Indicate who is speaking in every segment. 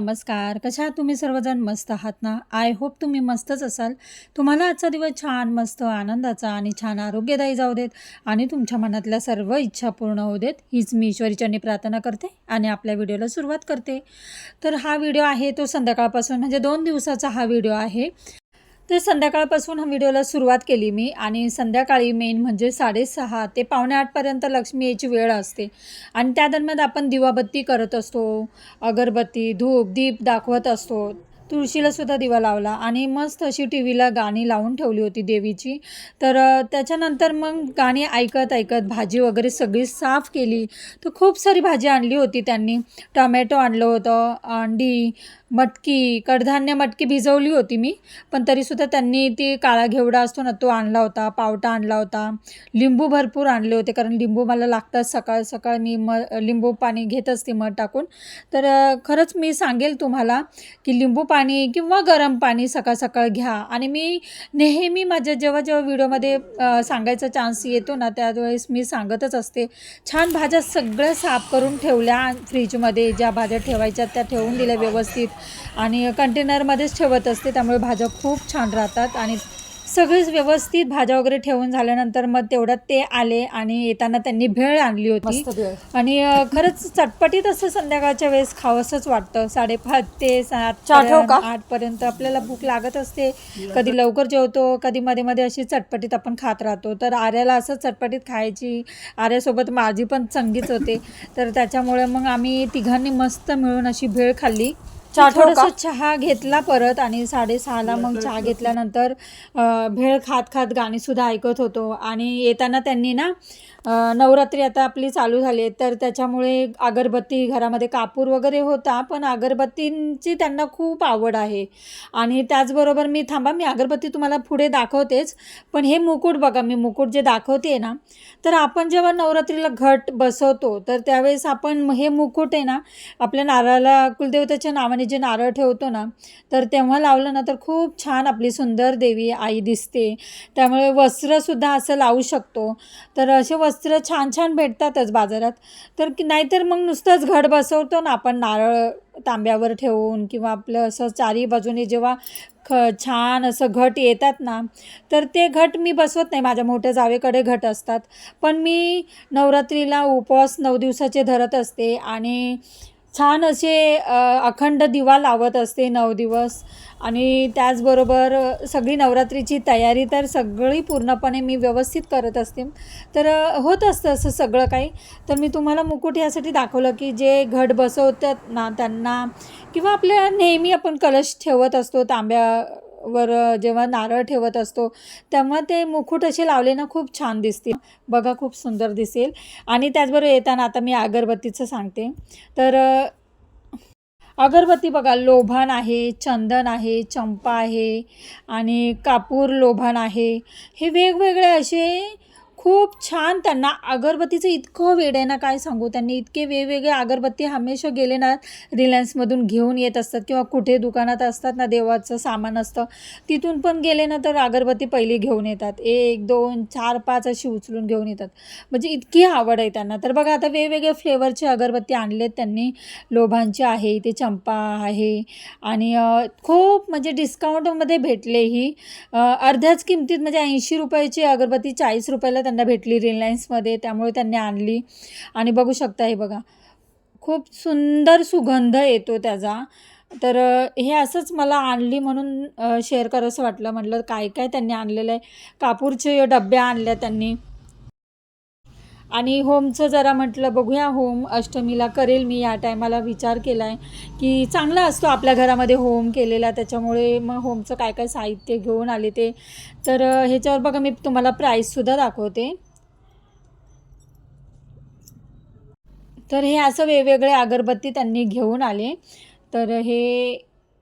Speaker 1: नमस्कार. कशा आहात तुम्ही? सर्वजण मस्त आहात ना? आय होप तुम्ही मस्तच असाल. तुम्हाला आजचा दिवस छान मस्त आनंदाचा आणि छान आरोग्यदायी जाऊ देत आणि तुमच्या मनातल्या सर्व इच्छा पूर्ण होऊ देत हीच मी ईश्वरीचरणी प्रार्थना करते आणि आपल्या व्हिडिओला सुरुवात करते. तर हा व्हिडिओ आहे तो संध्याकाळपासून म्हणजे दोन दिवसाचा हा व्हिडिओ आहे. तर संध्याकाळपासून हा व्हिडिओला सुरुवात केली मी आणि संध्याकाळी मेन म्हणजे साडेसहा ते पावणे आठपर्यंत लक्ष्मी यायची वेळ असते. आणि त्या दरम्यान आपण दिवाबत्ती करत असतो अगरबत्ती धूप दीप दाखवत असतो. तुळशीला सुद्धा दिवा लावला आणि मस्त अशी टी व्हीला गाणी लावून ठेवली होती देवीची. तर त्याच्यानंतर मग गाणी ऐकत ऐकत भाजी वगैरे सगळी साफ केली. तर खूप सारी भाजी आणली होती त्यांनी. टमॅटो आणलं होतं अंडी मटकी कडधान्य मटकी भिजवली होती मी पण तरीसुद्धा त्यांनी ती काळा घेवडा असतो ना तो आणला होता पावटा आणला होता लिंबू भरपूर आणले होते कारण लिंबू मला लागतात सकाळ सकाळ मी म लिंबू पाणी घेत असते मध टाकून. तर खरंच मी सांगेल तुम्हाला की लिंबू पाणी किंवा गरम पाणी सकाळ सकाळ घ्या. आणि मी नेहमी माझ्या जेव्हा जेव्हा व्हिडिओमध्ये सांगायचा चान्स येतो ना त्यावेळेस मी सांगतच असते. छान भाज्या सगळ्या साफ करून ठेवल्या फ्रीजमध्ये ज्या भाज्या ठेवायच्या त्या ठेवून दिल्या व्यवस्थित. आणि कंटेनरमध्येच ठेवत असते त्यामुळे भाज्या खूप छान राहतात. आणि सगळीच व्यवस्थित भाज्या वगैरे ठेवून झाल्यानंतर मग तेवढ्यात ते आले आणि येताना त्यांनी भेळ आणली होती. आणि खरंच चटपटीत असं संध्याकाळच्या वेळेस खावंसंच वाटतं. साडेपाच ते सात? आठ पर्यंत आपल्याला भूक लागत असते. कधी लवकर जेवतो कधी मध्ये मध्ये अशी चटपटीत आपण खात राहतो. तर आर्याला असं चटपटीत खायची आर्यासोबत माझी पण संगीच होते. तर त्याच्यामुळे मग आम्ही तिघांनी मस्त मिळून अशी भेळ खाल्ली.
Speaker 2: चहा?
Speaker 1: थोडंसं चहा घेतला परत आणि साडेसहाला मग चहा घेतल्यानंतर भेळ खात खात गाणीसुद्धा ऐकत होतो. आणि येताना त्यांनी ना नवरात्री आता आपली चालू झाली आहे. तर त्याच्यामुळे अगरबत्ती घरामध्ये कापूर वगैरे होता पण अगरबत्तींची त्यांना खूप आवड आहे. आणि त्याचबरोबर मी थांबा मी अगरबत्ती तुम्हाला पुढे दाखवतेच. पण हे मुकुट बघा मी मुकुट जे दाखवते ना तर आपण जेव्हा नवरात्रीला घट बसवतो तर त्यावेळेस आपण हे मुकुट आहे ना आपल्या नारळाला कुलदेवतेच्या नावाने जे नारळ ठेवतो ना तर तेव्हा लावलं ना तर खूप छान आपली सुंदर देवी आई दिसते. त्यामुळे वस्त्रसुद्धा असं लावू शकतो. तर असे वस्त्र छान छान भेटतातच बाजारात. तर की नाहीतर मग नुसतंच घट बसवतो ना आपण नारळ तांब्यावर ठेवून किंवा आपलं असं चारी बाजूने जेव्हा ख छान असं घट येतात ना तर ते घट मी बसवत नाही. माझ्या मोठ्या जावेकडे घट असतात. पण मी नवरात्रीला उपवास नऊ दिवसाचे धरत असते आणि छान असे अखंड दिवा लावत असते नऊ दिवस. आणि त्याचबरोबर सगळी नवरात्रीची तयारी तर सगळी पूर्णपणे मी व्यवस्थित करत असते. तर होत असतं असं सगळं काही. तर मी तुम्हाला मुकुट यासाठी दाखवलं की जे घट बसवतात ना त्यांना किंवा आपल्या नेहमी आपण कलश ठेवत असतो तांब्या वर जेव्हा नारळ ठेवत असतो तेव्हा ते मुकुट असे लावले ना खूप छान दिसतील. बघा खूप सुंदर दिसेल. आणि त्याचबरोबर येताना आता मी अगरबत्तीचं सांगते. तर अगरबत्ती बघा लोभान आहे चंदन आहे चंपा आहे आणि कापूर लोभान आहे. हे वेगवेगळे असे खूप छान त्यांना अगरबत्तीचं इतकं वेड आहे ना काय सांगू? त्यांनी इतके वेगवेगळे अगरबत्ती हमेशा गेले ना रिलायन्समधून घेऊन येत असतात किंवा कुठे दुकानात असतात ना देवाचं सामान असतं तिथून पण गेले ना तर अगरबत्ती पहिली घेऊन येतात. एक दोन चार पाच अशी उचलून घेऊन येतात. म्हणजे इतकी आवड आहे त्यांना. तर बघा आता वेगवेगळ्या फ्लेवरचे अगरबत्ती आणलेत त्यांनी. लोभांचे आहे ते चंपा आहे आणि खूप म्हणजे डिस्काउंटमध्ये भेटले ही. अर्ध्याच किमतीत म्हणजे ऐंशी रुपयाची अगरबत्ती चाळीस रुपयाला त्यांना भेटली रिलायन्समध्ये त्यामुळे त्यांनी आणली. आणि बघू शकता हे बघा खूप सुंदर सुगंध येतो त्याचा. तर हे असंच मला आणली म्हणून शेअर करावंसं वाटलं. म्हटलं काय काय त्यांनी आणलेलं आहे? कापूरचे डब्या आणल्या त्यांनी. आणि होमचं जरा म्हटलं बघूया होम अष्टमीला करेल मी. या टायमाला विचार केला आहे की चांगला असतो आपल्या घरामध्ये होम केलेला त्याच्यामुळे मग होमचं काय काय साहित्य घेऊन आले ते. तर ह्याच्यावर बघा मी तुम्हाला प्राईससुद्धा दाखवते. तर हे असं वेगवेगळे अगरबत्ती त्यांनी घेऊन आले. तर हे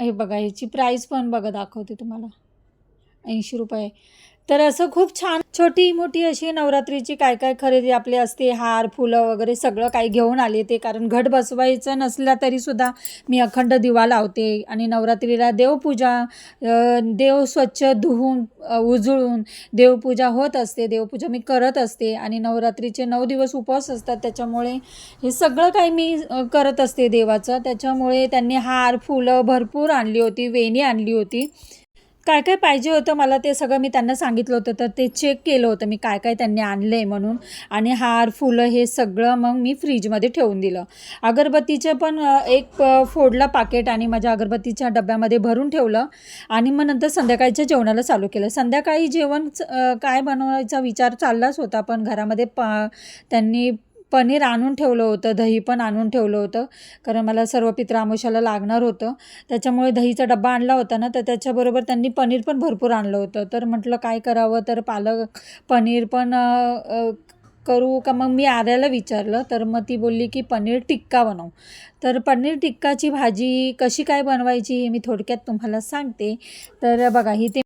Speaker 1: हे बघा ह्याची प्राईस पण बघा दाखवते तुम्हाला. ऐंशी रुपये. तर असं खूप छान छोटी मोठी अशी नवरात्रीची काय काय खरेदी आपली असते हार फुलं वगैरे सगळं काही घेऊन आले ते. कारण घट बसवायचं नसला तरीसुद्धा मी अखंड दिवा लावते आणि नवरात्रीला देवपूजा देव स्वच्छ धुवून उजळून देवपूजा होत असते. देवपूजा मी करत असते आणि नवरात्रीचे नऊ दिवस उपवास असतात. त्याच्यामुळे हे सगळं काही मी करत असते देवाचं. त्याच्यामुळे त्यांनी हार फुलं भरपूर आणली होती वेणी आणली होती. काय काय पाहिजे होतं? मला ते सगळं मी त्यांना सांगितलं होतं. तर ते चेक केलं होतं. मी काय काय त्यांनी आणलं आहे म्हणून. आणि हार फुलं हे सगळं मग मी फ्रीजमध्ये ठेवून दिलं. अगरबत्तीचं पण एक फोडलं पाकेट आणि माझ्या अगरबत्तीच्या डब्यामध्ये भरून ठेवलं. आणि मग नंतर संध्याकाळच्या जेवणाला चालू केलं. संध्याकाळी जेवण काय बनवायचा विचार चाललाच होता. पण घरामध्ये पा त्यांनी पनीर आणून ठेवलं होतं दही पण आणून ठेवलं होतं. कारण मला सर्व पित्रामोशाला लागणार होतं. त्याच्यामुळे दहीचा डब्बा आणला होता ना तर त्याच्याबरोबर त्यांनी पनीर पण भरपूर आणलं होतं. तर म्हटलं काय करावं? तर पालक पनीर पण करू का? मग मी आर्याला विचारलं तर मग ती बोलली की पनीर टिक्का बनव. तर पनीर टिक्काची भाजी कशी काय बनवायची हे मी थोडक्यात तुम्हाला सांगते. तर बघा ही ते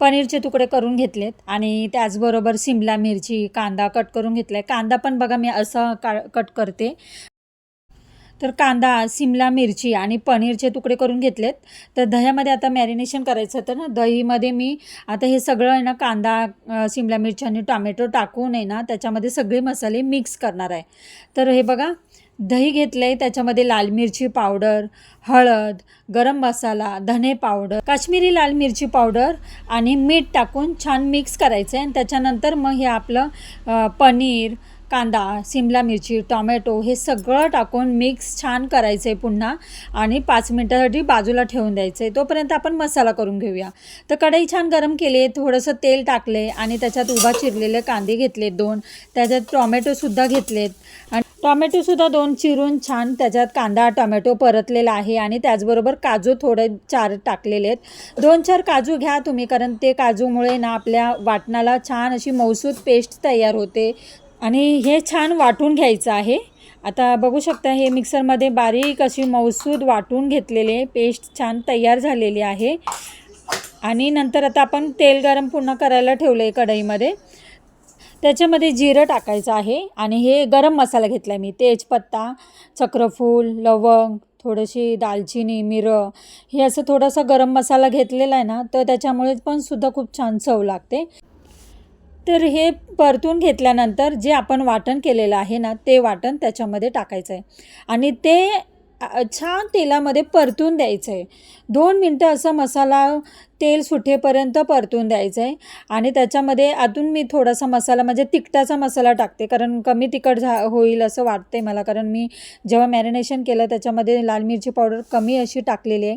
Speaker 1: पनीरचे तुकडे करून घेतलेत आणि त्याचबरोबर सिमला मिरची कांदा कट करून घेतला आहे कांदा पण बघा मी असं का कट करते. तर कांदा सिमला मिरची आणि पनीरचे तुकडे करून घेतलेत. तर दह्यामध्ये आता मॅरिनेशन करायचं होतं ना दहीमध्ये मी आता हे सगळं आहे ना कांदा सिमला मिरची आणि टॉमॅटो टाकून आहे ना त्याच्यामध्ये सगळे मसाले मिक्स करणार आहे. तर हे बघा दही घेतलं आहे त्याच्यामध्ये लाल मिरची पावडर हळद गरम मसाला धने पावडर काश्मीरी लाल मिरची पावडर आणि मीठ टाकून छान मिक्स करायचं आहे आणि त्याच्यानंतर मग हे आपलं पनीर कांदा सिमला मिरची टॉमॅटो हे सगळं टाकून मिक्स छान करायचं आहे पुन्हा. आणि पाच मिनटासाठी बाजूला ठेवून द्यायचं आहे तोपर्यंत आपण मसाला करून घेऊया. तर कढई छान गरम केली आहे थोडंसं तेल टाकले आणि त्याच्यात उभा चिरलेले कांदे घेतले दोन. त्याच्यात टॉमॅटोसुद्धा घेतलेत. आणि टॉमॅटोसुद्धा दोन चिरून छान त्याच्यात कांदा टॉमॅटो परतलेला आहे आणि त्याचबरोबर काजू थोडे चार टाकलेले आहेत. दोन चार काजू घ्या तुम्ही कारण ते काजूमुळे ना आपल्या वाटणाला छान अशी मौसूद पेस्ट तयार होते आणि हे छान वाटून घ्यायचं आहे. आता बघू शकता हे मिक्सरमध्ये बारीक अशी मौसूद वाटून घेतलेले पेस्ट छान तयार झालेली आहे. आणि नंतर आता आपण तेल गरम पुन्हा करायला ठेवलं आहे कढईमध्ये. त्याच्यामध्ये जिरं टाकायचं आहे आणि हे गरम मसाला घेतला आहे मी. तेजपत्ता चक्रफूल लवंग थोडीशी दालचिनी मिरं. हे असं थोडासा गरम मसाला घेतलेला आहे ना तर त्याच्यामुळे पण सुद्धा खूप छान चव लागते. तर हे परतून घेतल्यानंतर जे आपण वाटण केलेलं आहे ना ते वाटण त्याच्यामध्ये टाकायचं आहे आणि ते छान तेलामध्ये परतून द्यायचं आहे दोन मिनटं असं मसाला तेल सुटेपर्यंत परतून द्यायचं आहे आणि त्याच्यामध्ये अजून मी थोडासा मसाला म्हणजे तिखटाचा मसाला टाकते कारण कमी तिखट झा होईल असं वाटते मला. कारण मी जेव्हा मॅरिनेशन केलं त्याच्यामध्ये लाल मिरची पावडर कमी अशी टाकलेली आहे.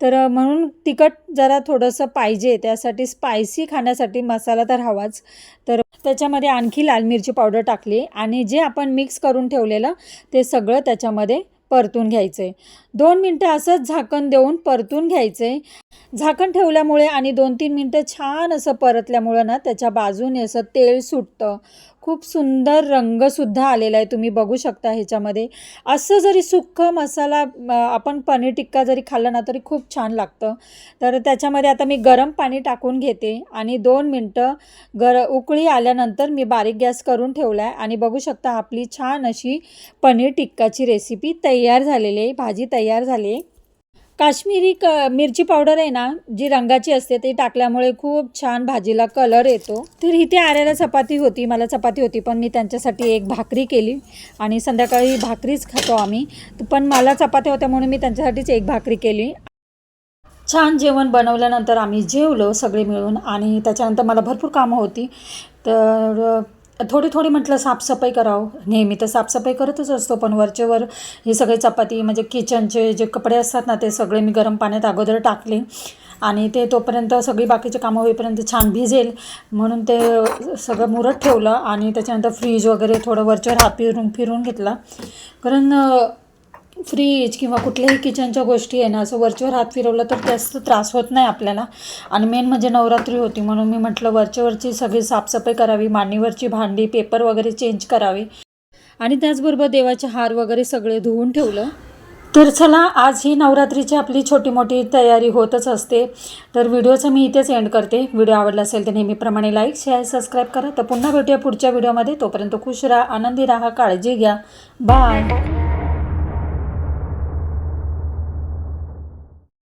Speaker 1: तर म्हणून तिखट जरा थोडंसं पाहिजे त्यासाठी स्पायसी खाण्यासाठी मसाला तर हवाच. तर त्याच्यामध्ये आणखी लाल मिरची पावडर टाकली. आणि जे आपण मिक्स करून ठेवलेलं ते सगळं त्याच्यामध्ये परतून घ्यायचं. आहे दोन मिनटं असंच झाकण देऊन परतून घ्यायचं. आहे झाकण ठेवल्यामुळे आणि दोन तीन मिनटं छान असं परतल्यामुळं ना त्याच्या बाजूने असं तेल सुटतं. खूप सुंदर रंगसुद्धा आलेला आहे. तुम्ही बघू शकता ह्याच्यामध्ये. असं जरी सुक्क मसाला आपण पनीर टिक्का जरी खाल्लं ना तरी खूप छान लागतं. तर त्याच्यामध्ये आता मी गरम पाणी टाकून घेते आणि दोन मिनटं गर उकळी आल्यानंतर मी बारीक गॅस करून ठेवला आहे आणि बघू शकता आपली छान अशी पनीर टिक्काची रेसिपी तयार झालेली आहे. भाजी तयार झाली आहे. काश्मीरी क मिरची पावडर आहे ना जी रंगाची असते ती टाकल्यामुळे खूप छान भाजीला कलर येतो. तर इथे आऱ्याला चपाती होती मला चपाती होती पण मी त्यांच्यासाठी एक भाकरी केली आणि संध्याकाळी भाकरीच खातो आम्ही. पण मला चपात्या होत्या म्हणून मी त्यांच्यासाठीच एक भाकरी केली. छान जेवण बनवल्यानंतर आम्ही जेवलो सगळे मिळून आणि त्याच्यानंतर मला भरपूर कामं होती. तर थोडी थोडी म्हटलं साफसफाई करावं. नेहमी तर साफसफाई करतच असतो पण वरचेवर हे सगळे चपाती म्हणजे किचनचे जे कपडे असतात ना ते सगळे मी गरम पाण्यात अगोदर टाकले. आणि ते तोपर्यंत सगळी बाकीचे कामं होईपर्यंत छान भिजेल. म्हणून ते सगळं मुरत ठेवलं आणि त्याच्यानंतर फ्रीज वगैरे थोडं वरच्यावर हात फिरून फिरून घेतला. कारण फ्रीज किंवा कुठल्याही किचनच्या गोष्टी आहे ना असं वरच्यावर हात फिरवलं तर जास्त त्रास होत नाही आपल्याला. आणि मेन म्हणजे नवरात्री होती म्हणून मी म्हटलं वरच्यावरची सगळी साफसफाई करावी मांडीवरची भांडी पेपर वगैरे चेंज करावे. आणि त्याचबरोबर देवाचे हार वगैरे सगळे धुवून ठेवलं. तर चला आज ही नवरात्रीची आपली छोटी मोठी तयारी होतच असते. तर व्हिडिओचं मी इथेच एंड करते. व्हिडिओ आवडला असेल तर नेहमीप्रमाणे लाईक शेअर सबस्क्राईब करा. तर पुन्हा भेटूया पुढच्या व्हिडिओमध्ये. तोपर्यंत खुश राहा आनंदी राहा काळजी घ्या. बाय